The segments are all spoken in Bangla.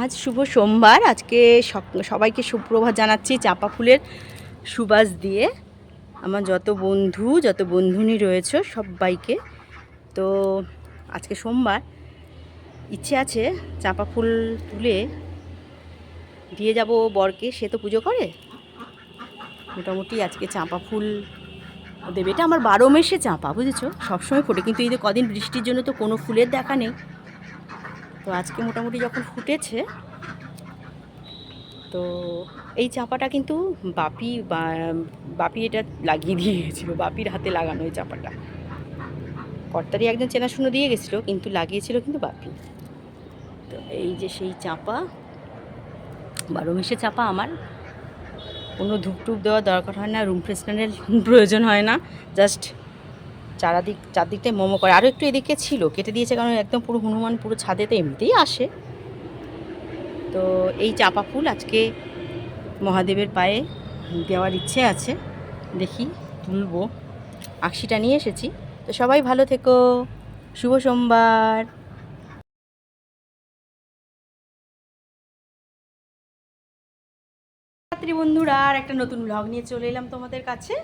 আজ শুভ সোমবার। আজকে সবাইকে সুপ্রভাত জানাচ্ছি চাপা ফুলের সুবাস দিয়ে। আমার যত বন্ধু, যত বন্ধুনি রয়েছে সবাইকে। তো আজকে সোমবার। ইচ্ছে আছে চাপা ফুল তুলে দিয়ে যাব বরকে। সে তো পুজো করে। মোটামুটি আজকে চাঁপা ফুল দেবে। এটা আমার বারো মেসে চাঁপা, বুঝেছ? সবসময় ফোটে। কিন্তু এই যে কদিন বৃষ্টির জন্য তো কোনো ফুলের দেখা নেই। তো আজকে মোটামুটি যখন ফুটেছে, তো এই চাপাটা কিন্তু বাপি বাপি এটা লাগিয়ে দিয়ে বাপির হাতে লাগানো এই চাপাটা। কর্তারি একজন চেনাশুনো দিয়ে গেছিল, কিন্তু লাগিয়েছিল কিন্তু বাপি। তো এই যে সেই চাপা, বারো মেশে চাপা আমার। কোনো ধূপ টুপ দেওয়ার দরকার হয় না, রুম ফ্রেশনারের প্রয়োজন হয় না, জাস্ট চারাদিক চারদিকটায় মোমো করে। আরও একটু এদিকে ছিল, কেটে দিয়েছে কারণ একদম পুরো হনুমান পুরো ছাদে তো এমনিতেই আসে। তো এই চাপা ফুল আজকে মহাদেবের পায়ে দেওয়ার ইচ্ছে আছে। দেখি, তুলবো। আকশিটা নিয়ে এসেছি। তো সবাই ভালো থেকো। শুভ সোমবার। বন্ধুরা, আর একটা নতুন ব্লগ নিয়ে চলে এলাম তোমাদের কাছে।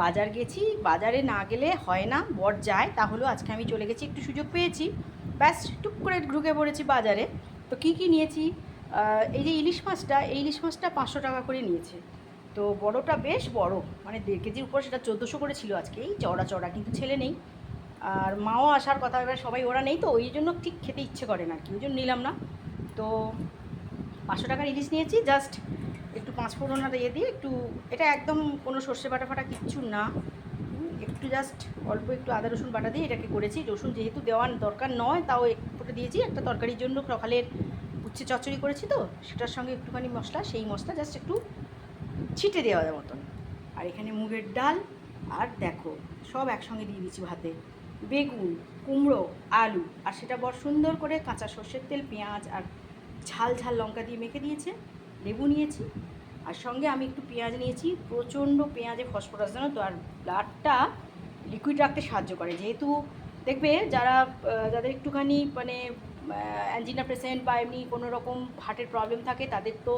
বাজার গেছি, বাজারে না গেলে হয় না, বর যায়, তাহলেও আজকে আমি চলে গেছি, একটু সুযোগ পেয়েছি। ব্যাস, টুক করে ঢুকে পড়েছি বাজারে। তো কি কি নিয়েছি? এই যে ইলিশ মাছটা, এই ইলিশ মাছটা পাঁচশো টাকা করে নিয়েছে। তো বড়টা বেশ বড় মানে দেড় কেজির উপর, সেটা চোদ্দোশো করে ছিল আজকে, এই চড়া চড়া কিন্তু ছেলে নেই। আর মাও আসার কথা, এবার সবাই ওরা নেই, তো ওই জন্য ঠিক খেতে ইচ্ছে করে না আর কি ওই জন্য নিলাম না। তো পাঁচশো টাকার ইলিশ নিয়েছি, জাস্ট পাঁচ ফোড়না দিয়ে দিয়ে একটু, এটা একদম কোনো সর্ষে বাটা ফাটা কিচ্ছু না। একটু জাস্ট অল্প একটু আদা, রসুন বাটা দিয়ে এটাকে করেছি। রসুন যেহেতু দেওয়ার দরকার নয়, তাও একটু দিয়েছি। একটা তরকারির জন্য সকালের উচ্ছে চচ্চড়ি করেছি তো, সেটার সঙ্গে একটুখানি মশলা, সেই মশলা জাস্ট একটু ছিটে দেওয়ার মতন। আর এখানে মুগের ডাল, আর দেখো, সব একসঙ্গে দিয়ে দিচ্ছি ভাতে। বেগুন, কুমড়ো, আলু, আর সেটা বড় সুন্দর করে কাঁচা সর্ষের তেল, পেঁয়াজ আর ঝাল ঝাল লঙ্কা দিয়ে মেখে দিয়েছে। লেবু নিয়েছি। আর সঙ্গে আমি একটু পেঁয়াজ নিয়েছি, প্রচণ্ড পেঁয়াজে ফসফরাস জানো তো আর ব্লাডটা লিকুইড রাখতে সাহায্য করে। যেহেতু দেখবে যারা যাদের একটুখানি মানে অ্যাঞ্জিনা পেশেন্ট বা এমনি কোনো রকম হার্টের প্রবলেম থাকে, তাদের তো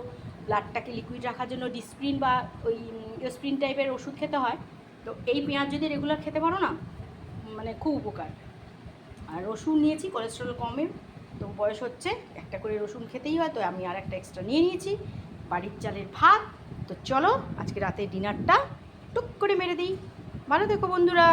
ব্লাডটাকে লিকুইড রাখার জন্য ডিসপ্রিন বা ওই স্প্রিন টাইপের ওষুধ খেতে হয়। তো এই পেঁয়াজ যদি রেগুলার খেতে পারো না মানে খুব উপকার। আর রসুন নিয়েছি কোলেস্ট্রল কমে, তো বয়স হচ্ছে, একটা করে রসুন খেতেই হয়, তো আমি আর একটা এক্সট্রা নিয়ে নিয়েছি। বাড়ির চালের ভাত। তো চলো, আজকে রাতে ডিনারটা টুক করে মেরে দিই। ভালো দেখো বন্ধুরা।